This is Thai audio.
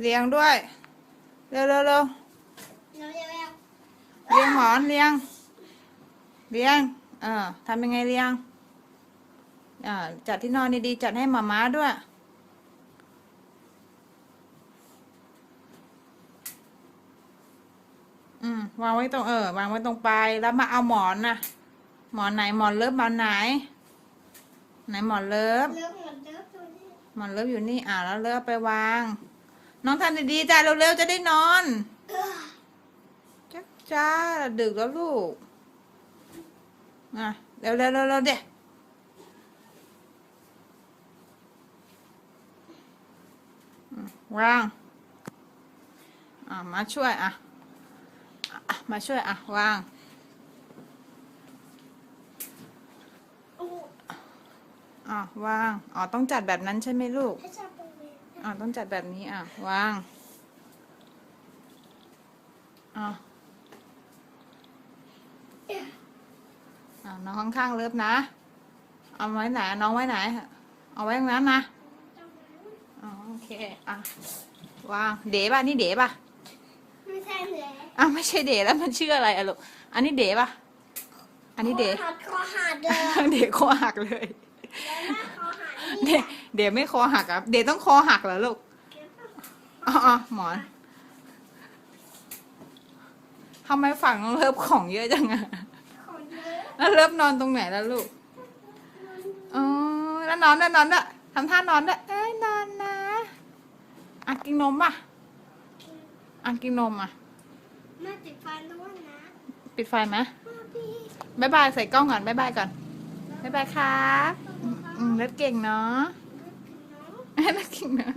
เรียงด้วย เร็วเร็วเร็วเร็วเร็วเร็วเรียงหมอนเรียงเรียง เออทำยังไงเรียง อ่า จัดที่นอนดีๆ จัดให้หมาม้าด้วย อืม วางไว้ตรงเออ วางไว้ตรงปลาย แล้วมาเอาหมอนนะหมอนไหน หมอนเลิฟหมอนไหน ไหนหมอนเลิฟเร็วหมดเร็วตัวนี้หมอนเลิฟอยู่นี่ อ่าแล้วเลิฟไปวาง น้องทำดีๆจ้าเร็วๆจะได้นอนจ้าจ้าดึกแล้วลูกอะเร็วๆเร็วๆเร็วเดี๋ยวางอะมาช่วยอะมาช่วยอะวางอะวาง อ๋อ ต้องจัดแบบนั้นใช่ไหมลูกให้จับ อ่าต้องจัดแบบนี้อะวางอะอ่าน้องข้างๆเลิฟนะ เอาไว้ไหนน้องไว้ไหน เอาไว้ตรงนั้นนะตรงนั้นอ๋อโอเคอะวางเด๋ป่ะนี่เด๋ป่ะไม่ใช่เลยอ้าวไม่ใช่เด๋แล้วมันชื่ออะไรอะลูกอันนี้เด๋ป่ะอันนี้เด๋คอหักคอหักเลยเด๋คอหักเลยแล้วแม่คอหัก เด๋นี่เด๋ไม่คอหักอะเด๋ต้องคอหักเหรอลูกเก็บเอาอ๋ออ๋อหมอนทำไมฝั่งน้องเลิฟของเยอะจังอะของเยอะแล้วเลิฟนอนตรงไหนแล้วลูกอ๋อแล้วนอนด้วยนอนด้วยทำท่านอนด้วยเอ้ยนอนนะอะกินนมป่ะอะกินนมอะแม่ติดฟันด้วยนะ ปิดไฟไหมแม่พี่บ๊ายบายใส่กล้องก่อนบ๊ายบายก่อนบ๊ายบายครับอืมเลิฟเก่งเนาะ น้